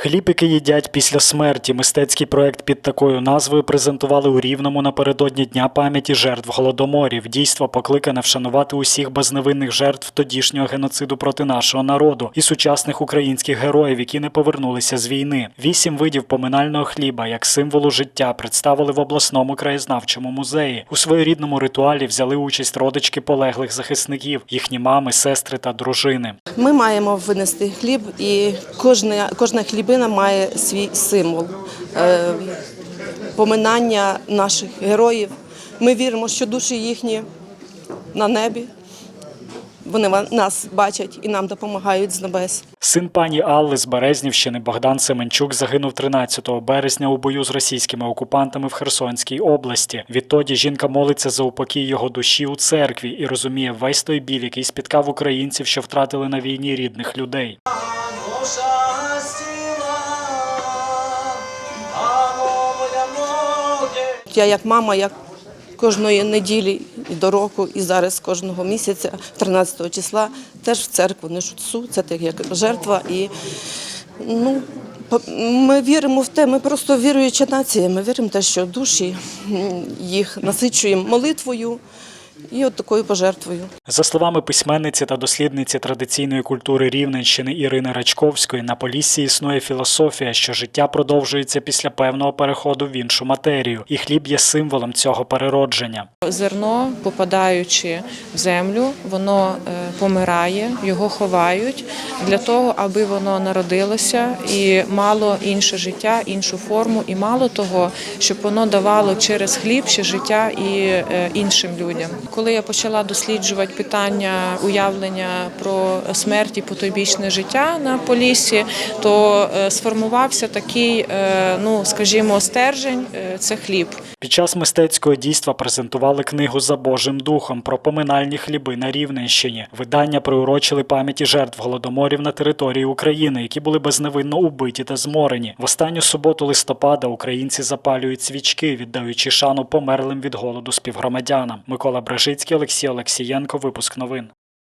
Хліб, який їдять після смерті. Мистецький проект під такою назвою презентували у Рівному напередодні Дня пам'яті жертв голодоморів. Дійство покликане вшанувати усіх безневинних жертв тодішнього геноциду проти нашого народу і сучасних українських героїв, які не повернулися з війни. Вісім видів поминального хліба як символу життя представили в обласному краєзнавчому музеї. У своєрідному ритуалі взяли участь родички полеглих захисників, їхні мами, сестри та дружини. Ми маємо винести хліб, і кожна, кожна хлібина має свій символ е, поминання наших героїв. Ми віримо, що душі їхні на небі. Вони нас бачать і нам допомагають з небес. Син пані Алли з Березнівщини Богдан Семенчук загинув 13 березня у бою з російськими окупантами в Херсонській області. Відтоді жінка молиться за упокій його душі у церкві і розуміє весь той біль, який спіткав українців, що втратили на війні рідних людей. Я як мама, як кожної неділі і до року, і зараз кожного місяця, 13 числа, теж в церкву не шуцу, Це так як жертва. І ну, ми віримо в те, ми просто віруюча нація. Ми віримо в те, що душі їх насичуємо молитвою і от такою пожертвою. За словами письменниці та дослідниці традиційної культури Рівненщини Ірини Рачковської, на Поліссі існує філософія, що життя продовжується після певного переходу в іншу матерію, і хліб є символом цього переродження. Зерно, попадаючи в землю, воно е, помирає, його ховають для того, аби воно народилося і мало інше життя, іншу форму, і мало того, щоб воно давало через хліб ще життя і е, іншим людям. Коли я почала досліджувати питання уявлення про смерть і потойбічне життя на полісі, то е, сформувався такий, е, ну скажімо, стержень е, це хліб. Під час мистецького дійства презентували книгу за Божим духом про поминальні хліби на Рівненщині. Видання приурочили пам'яті жертв голодоморів на території України, які були безневинно убиті та зморені. В останню суботу листопада українці запалюють свічки, віддаючи шану померлим від голоду співгромадянам. Микола Бражицький, Олексій Олексієнко. Випуск новин.